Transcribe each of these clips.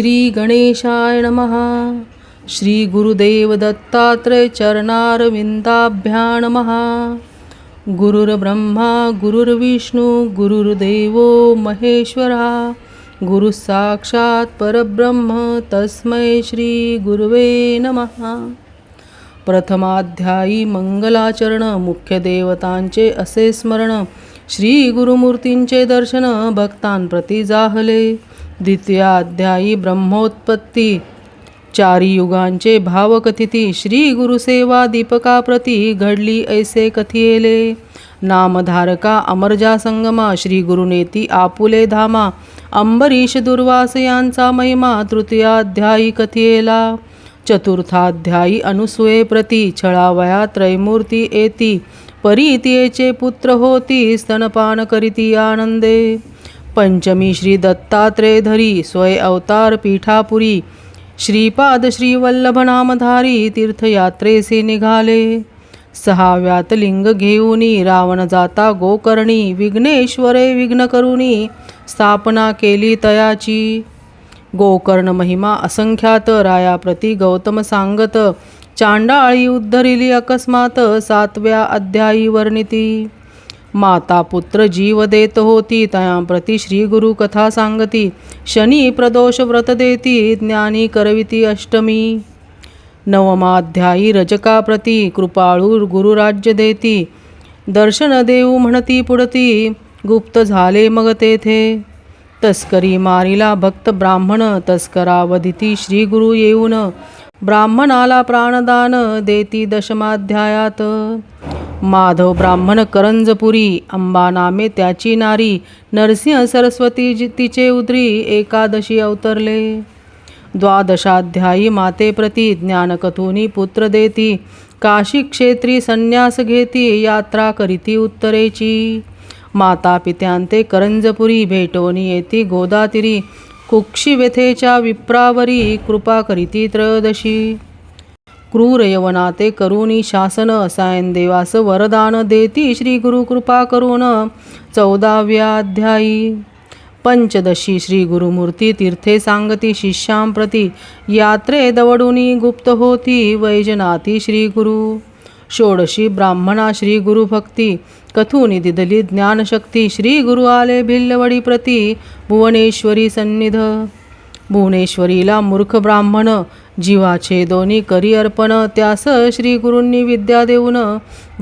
श्री गणेशाय श्री गुरुदेव दत्तात्रय चरणारविंदाभ्या नमः। गुरुर्ब्रह्मा गुरुर्विष्णू गुरुर्देवो महेश्वरा। गुरु साक्षात परब्रह्म तस्मै श्री गुरुवे नमः। प्रथमाध्यायी मंगलाचरण मुख्य देवतांचे असे स्मरण श्री गुरुमूर्तींचे दर्शन भक्तांप्रती जाहले। द्वितीयाध्यायी ब्रह्मोत्पत्ती. चारी युगांचे भावकथिती श्री गुरुसेवा दीपकाप्रती घडली ऐसे कथियेले. नामधारका अमरजा संगमा श्री गुरुनेती आपुले धामा अंबरीश दुर्वास यांचा महिमा तृतीयाध्यायी कथियेला. चतुर्थाध्यायी अनुसुये प्रती छळावया त्रैमूर्ती येती परीतियेचे पुत्र होती स्तनपान करीती आनंदे. पंचमी श्री दत्तात्रय धरी स्वय अवतार पीठापुरी श्रीपाद श्री नामधारी तीर्थयात्रेसे निघाले. सहाव्यात लिंग घेऊनी रावण जाता गोकर्णी विघ्नेश्वरे विघ्न करुणी स्थापना केली तयाची. गोकर्ण महिमा असंख्यात रायाप्रती गौतम सांगत चांडाळी उद्धरिली अकस्मात सातव्या अध्यायी वर्णिती. माता पुत्र जीव देत होती तयाप्रती श्री गुरु कथा सांगती शनी प्रदोष व्रत देती ज्ञानी करविती अष्टमी. नवमाध्यायी रजकाप्रती कृपाळू गुरुराज्य देती दर्शन देऊ म्हणती पुढती गुप्त झाले मग तेथे. तस्करी मारिला भक्त ब्राह्मण तस्करावधिती श्री गुरु येऊन ब्राह्मणाला प्राणदान देती दशमाध्यायात. माधव ब्राह्मण करंजपुरी अंबा नामे त्याची नारी नरसिंह सरस्वती तिचे उदरी एकादशी अवतरले. द्वादशाध्यायी मातेप्रती ज्ञानकथुनी पुत्र देती काशी क्षेत्री संन्यास घेती यात्रा करीती उत्तरेची. माता पित्यांते करंजपुरी भेटोनी येती गोदातिरी कुक्षिव्यथेच्या विप्रावरी कृपा करीती त्रयोदशी. क्रूर यवनाते करुणी शासन असायन देवास वरदान देती श्री गुरु कृपा करून चौदाव्या अध्यायी पंचदशी श्री गुरुमूर्ती तीर्थे सांगती शिष्यांप्रती यात्रे दवडुनी गुप्त होती वैजनाती श्री गुरु. षोडशी ब्राह्मणा श्री गुरु भक्ती दिदली ज्ञानशक्ती श्री गुरु आले भिल्लवडी प्रती भुवनेश्वरी सन्निध. भुवनेश्वरीला मूर्ख ब्राह्मण जीवाचे दोन्ही करी अर्पण त्यास श्री गुरूंनी विद्या देऊन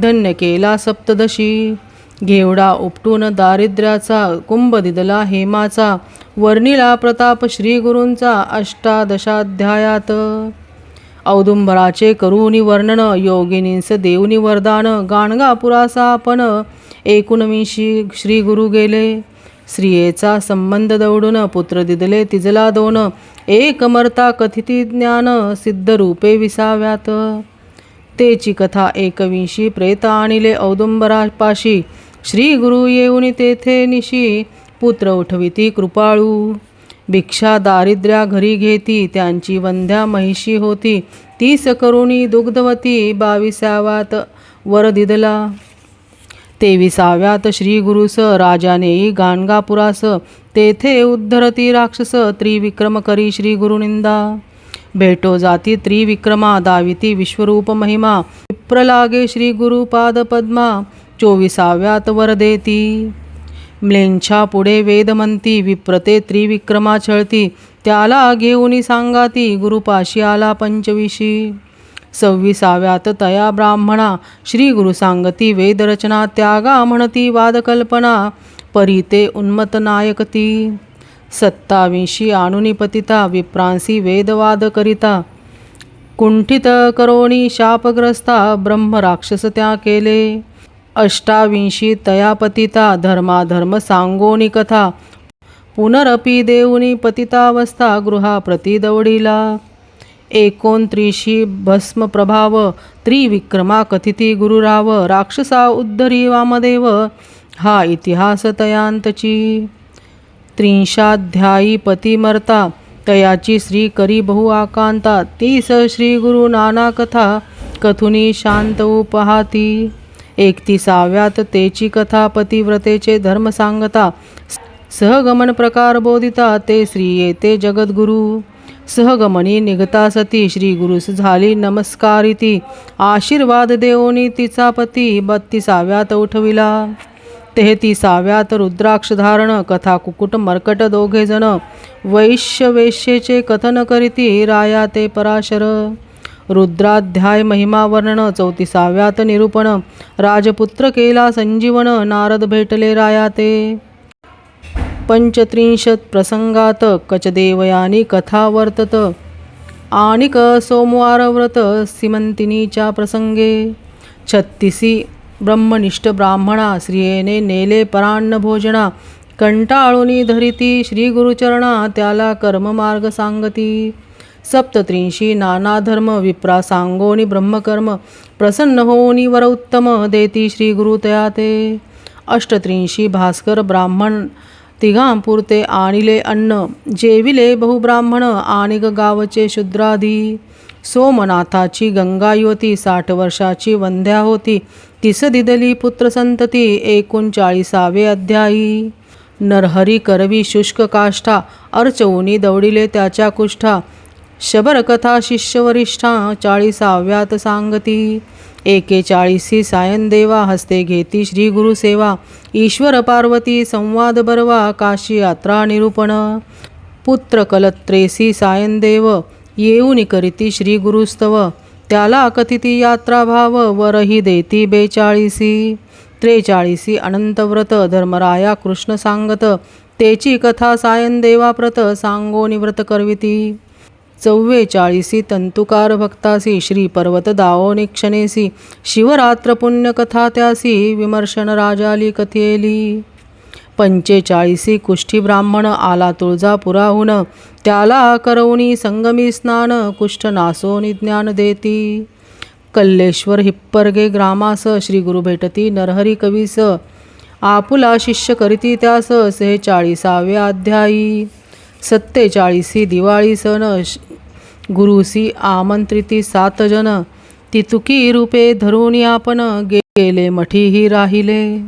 धन्य केला सप्तदशी. घेवडा उपटून दारिद्र्याचा कुंभ दिदला हेमाचा वर्णिला प्रताप श्री गुरूंचा अष्टादशाध्यायात. औदुंबराचे करुणी वर्णन योगिनींस देऊनी वरदान गाणगापुरासा आपण एकोणविंशी श्री गुरु गेले. स्त्रियेचा संबंध दौडून पुत्र दिदले तिजला दोन एक मरता कथिती ज्ञान सिद्ध रूपे विसाव्यात. तेची कथा एकविंशी प्रेत आणिले औदुंबरापाशी श्री गुरु येऊनी तेथे निशी पुत्र उठविती कृपाळू. भिक्षा दारिद्र्या घरी घेती त्यांची वंध्या महिषी होती. तीस करुणी दुग्धवती बाविसाव्यात वर दिदला. तेविसाव्यात श्री गुरुस राजानेई गाणगापुरास तेथे उद्धरती राक्षस त्रिविक्रम करी श्री गुरुनिंदा भेटो जाती त्रिविक्रमा दाविती विश्वरूप महिमा. विप्रलागे श्री गुरुपाद पद्मा चोविसाव्यात वर देती. म्लेंछा पुढे वेदमंती विप्रते त्रिविक्रमा छळती त्याला घेऊनी सांगाती गुरुपाशी आला पंचविशी. सव्वीसाव्यात तया ब्राह्मणा श्री गुरु सांगती वेदरचना त्यागा म्हणती वादकल्पना परिते उन्मत नायकती. सत्ताविंशी आणुनी पतिता विप्रांसी वेदवाद करिता. कुंठित करोणी शापग्रस्ता ब्रह्म राक्षस त्या केले. अष्टाविंशी तया पतिता धर्माधर्म सांगोनी कथा. पुनरपी देऊनी पतितावस्था गृहा प्रतिदवडीला एकोणत्रिशी भस्म प्रभाव त्रिविक्रमा कथिती गुरुराव राक्षसा उद्धरी वामदेव हा इतिहास तयांतची त्रिंशाध्यायी पतिमर्ता तयाची श्री करी बहु आकांता तीस श्री गुरु नाना कथा कथुनी शांत उपहाती. एकतीसाव्यात तेची कथा पतिव्रतेचे धर्म सांगता. सहगमन प्रकार बोधिता ते श्री येते जगद्गुरु. सहगमनी निघता सती श्री गुरुस झाली नमस्कारिती. आशीर्वाद देवोनी तिचा पती बत्तीसाव्यात उठविला. तेहतीसाव्यात रुद्राक्ष धारण कथा कुकुट मर्कट दोघे जण. वैश्य वेश्येचे कथन करीती राया ते पराशर. रुद्राध्याय महिमा वर्णन चौतीसाव्यात निरूपण राजपुत्र केला संजीवन नारद भेटले रायाते। पंचत्रिंशत पंचत्रिंशत् प्रसंगात कचदेवयानी कथा वर्तत। आणिक सोमवारव्रत सिमंतिनीच्या प्रसंगे। छत्तीसी ब्रह्मनिष्ठ ब्राह्मणा स्त्रियेने नेले परान्न भोजना कंटाळूनी धरिती श्रीगुरुचरणा त्याला कर्ममार्ग सांगती। सप्तत्रिंशी नाना धर्म विप्रा सांगोनी ब्रह्मकर्म प्रसन्न होनी वर उत्तम देती श्री गुरु तया ते अष्टत्रिंशी भास्कर ब्राह्मण तिघांपुरते आणिले अन्न जेविले बहुब्राह्मण आणिक गावचे शुद्राधी सोमनाथाची गंगायुवती साठ वर्षाची वंध्या होती तिस दिदली पुत्रसंतती एकोणचाळीसावे अध्यायी. नरहरी करवी शुष्क काष्ठा अर्चवूनी दौडिले त्याच्या कुष्ठा शबरकथा शिष्यवरिष्ठा चाळीसाव्यात सांगती. एकेचाळीसी सायनदेवा हस्ते घेती श्री गुरुसेवा ईश्वर पार्वती संवाद बरवा काशी यात्रा निरूपण. पुत्र कलत्रेसी सायनदेव येऊन करीती श्री गुरुस्तव. त्याला कथिती यात्रा भाव वरही देती बेचाळीसी. त्रेचाळीसी अनंतव्रत धर्मराया कृष्ण सांगत. तेची कथा सायनदेवाप्रत सांगो निव्रत करविती. चव्वेचाळीसी तंतुकार भक्तासी श्री पर्वत दाओनी क्षणेसी शिवरात्र पुण्यकथा त्यासी विमर्शन राजाली कथेली. पंचेचाळीसी कुष्ठी ब्राह्मण आला तुळजापुराहून त्याला करवणी संगमी स्नान कुष्ठ नासोनी ज्ञान देती. कल्लेश्वर हिप्परगे ग्रामास श्री गुरु भेटती नरहरी कवीस आपुला शिष्य करीती त्यास सेहेचाळीसाव्या अध्यायी. सत्तेचाळीसी दिवाळी सण श- गुरुसी आमंत्रिती सात जन ती तुकी रूपे धरून आपण गेले मठीही राहिले.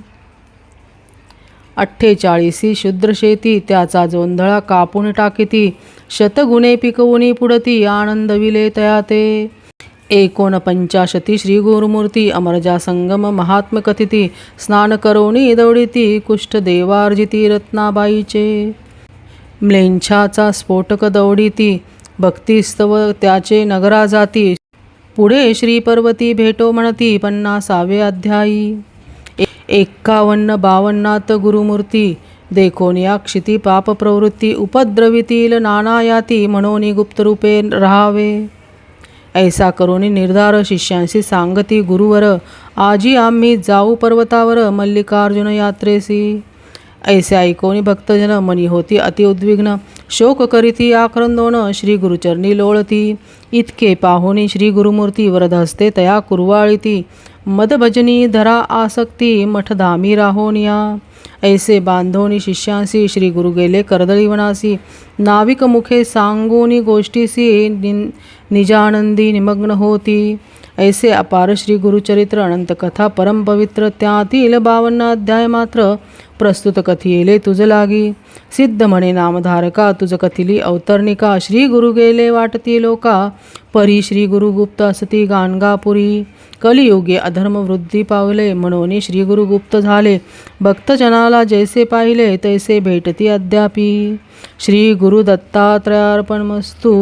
अठ्ठेचाळीसी शुद्र शेती त्याचा जोंधळा कापून टाकीती शतगुणे पिकवूनी पुढती आनंद विले तया ते एकोणपंचाशती श्री गुरुमूर्ती अमरजा संगम महात्म कथिती स्नान करोनी दौडिती कुष्ठ देवार्जिती रत्नाबाईचे. म्लेंछाचा स्फोटक दौडीती भक्तिस्तव त्याचे नगरा जाती पुढे श्रीपर्वती भेटो म्हणती पन्नासावे अध्यायी. एक्कावन्न बावन्नात गुरुमूर्ती. देखोनिया क्षिती पाप प्रवृत्ती उपद्रवितील नानायाती म्हणून गुप्तरूपे राहावे. ऐसा करोनी निर्धार शिष्यांशी सांगती गुरुवर आजी आम्ही जाऊ पर्वतावर मल्लिकार्जुन यात्रेसी. ऐसे ऐकोनी भक्तजन मनी होती अति उद्विग्न। शोक करीती आक्रंदोन श्री गुरुचरणी लोळती। इतके पाहुनी श्री गुरुमूर्ती वरदहस्ते तया कुरवाळीती। मदभजनी धरा आसक्ती मठधामी राहोनिया। ऐसे बांधोनी शिष्यांसी श्री गुरु गेले कर्दळीवनासी नाविक मुखे सांगोनी गोष्टीसी निन निजानंदी निमग्न होती। ऐसे अपार श्री गुरुचरित्र अनंत कथा परम पवित्र त्यातील बावन्न अध्याय मात्र प्रस्तुत कथियेले तुझ लागी सिद्ध म्हणे नामधारका तुझ कथिली अवतरणिका श्री गुरु गेले वाटती लोका परी श्री गुरु गुप्त असती गाणगापुरी कलियुगे अधर्म वृद्धी पावले म्हणून श्री गुरु गुप्त झाले भक्तजनाला जैसे पाहिले तैसे भेटती अद्यापी श्री गुरु दत्तात्रयार्पणमस्तू